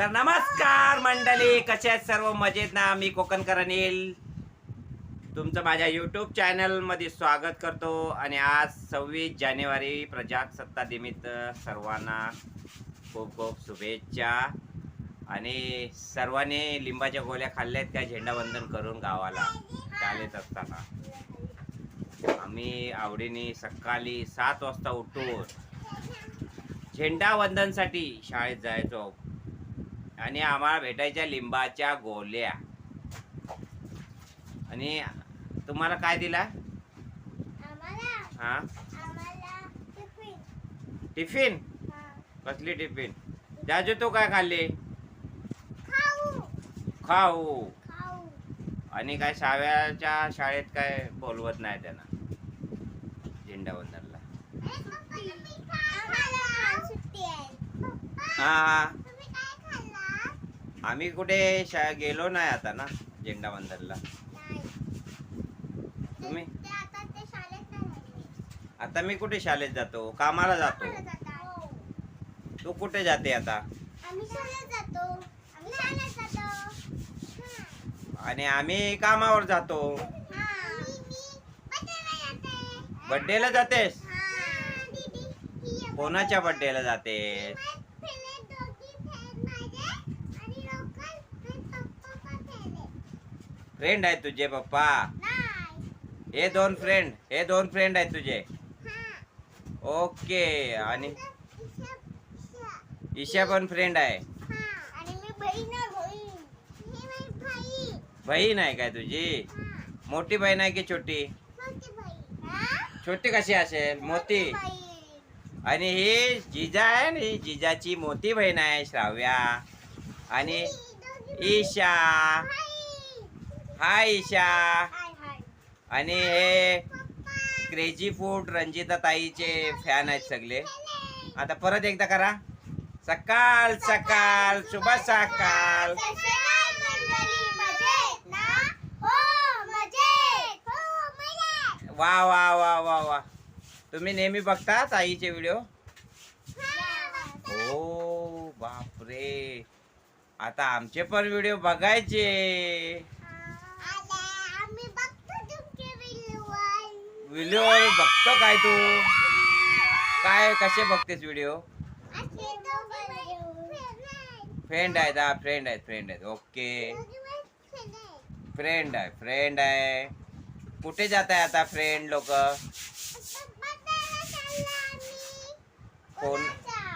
तर नमस्कार मंडळी कसे आहेत सर्व? मजेत ना? मी कोकणकर अनिल. तुमचं माझ्या यूट्यूब चॅनलमध्ये स्वागत करतो. आणि आज सव्वीस जानेवारी प्रजासत्ता निमित्त सर्वांना खूप खूप शुभेच्छा. आणि सर्वांनी लिंबाच्या गोळ्या खाल्ल्या आहेत त्या झेंडावंदन करून गावाला चालत असताना. आम्ही आवडीने सकाळी सात वाजता उठून झेंडावंदनसाठी शाळेत जायचो. आणि आम्हाला भेटायच्या लिंबाच्या गोल्या. आणि तुम्हाला काय दिला? हा? टिफिन. कसली टिफिन? जाजू तू काय खाल्ली? खाऊ. आणि काय साव्याच्या शाळेत काय बोलवत नाही त्यांना? झेंडावंदनला हा हा. आम्ही कुठे शा गेलो नाही आता ना झेंडावंदनला तुम्ही? आता मी कुठे शाळेत जातो? कामाला जातो. तू कुठे जाते आता? आणि आम्ही कामावर जातो. हा. बर्थडेला जातेस? कोणाच्या बर्थडेला जातेस पहिले दोघी फ्रेंड माझे आणि लोकल पप्पा पण फेले फ्रेंड आहेत तुझे पप्पा. हे दोन फ्रेंड हे दोन फ्रेंड आहेत तुझे. ओके आणि ईशा पण फ्रेंड आहे. बहीण आहे काय तुझी? मोठी बहीण आहे की छोटी? छोटी कशी असेल? मोती आणि ही जिजा आहे ना ही जिजाची मोठी बहीण आहे श्राव्या. आणि ईशा. हाय ईशा. आणि हे क्रेझी फूड रंजिता ताईचे फॅन आहेत सगळे. आता परत एकदा करा. सकाळ सकाळ शुभ सकाळ. वा वा वा वा वा. तुम्ही नेहमी बघता ताईचे व्हिडिओ हो बापरे. आता आमचे पण व्हिडिओ बघायचे आम्ही बघतो तुमचे व्हिडिओ बघतो काय तू? काय कसे बघतेस व्हिडिओ? फ्रेंड आहेत हा फ्रेंड आहेत फ्रेंड आहेत. ओके. फ्रेंड आहे फ्रेंड आहे. कुठे जात आहे आता फ्रेंड लोक कोण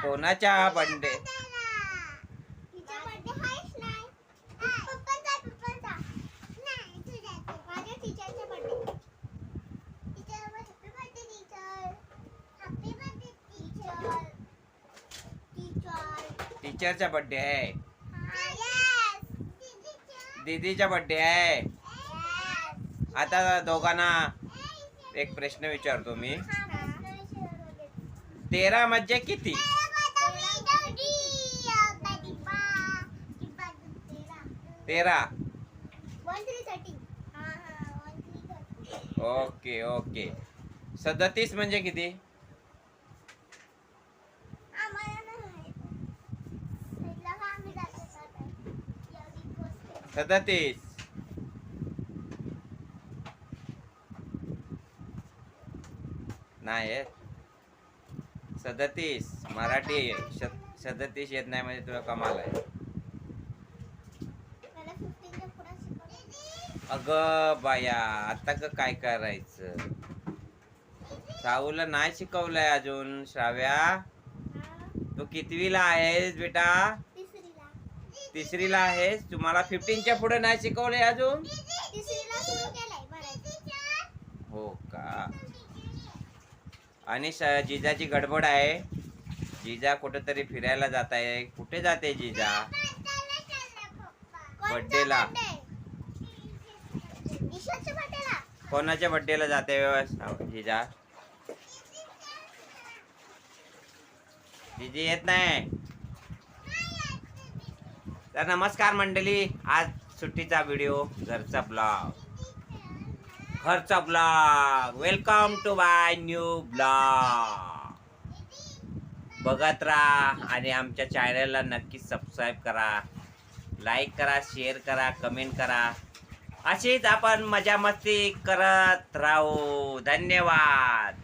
कोणाच्या? बर्थडे तिचा बर्थडे आहेच नाही पप्पांचा पप्पांचा नाही तुझ्या माझ्या टीचरचा birthday teacher happy birthday teacher happy birthday teacher teacher टीचरचा birthday आहे. दीदीचा बर्थडे आहे. आता दोघांना एक प्रश्न विचारतो मी. तेरा म्हणजे किती? तेरा. Okay okay. सदतीस म्हणजे किती? सदतीस नाही. सदतीस मराठी. सदतीस येत नाही म्हणजे तुला कमाल आहे. अगं बाया आता ग काय करायचं? साऊला नाही शिकवलंय अजून श्राव्या. तू कितवीला आहेस बेटा? तिसरीला आहेस तुम्हाला फिफ्टीनच्या पुढे नाही शिकवलंय अजून? हो का? आणि जिजाची गडबड आहे. जिजा कुठेतरी फिरायला जात आहे. कुठे जाते जिजा? बर्थडेला. कोणाच्या बर्थडेला जाते व्यवस्था जिजा? जिजी येत नाही. तर नमस्कार मंडळी आज सुट्टीचा व्हिडिओ घरचा ब्लॉग घरचा blog welcome to my new blog बघत राहा आणि आमच्या चॅनलला नक्की सबस्क्राईब करा. लाईक करा शेअर करा कमेंट करा. अशीच आपण मजा मस्ती करत राहू. धन्यवाद.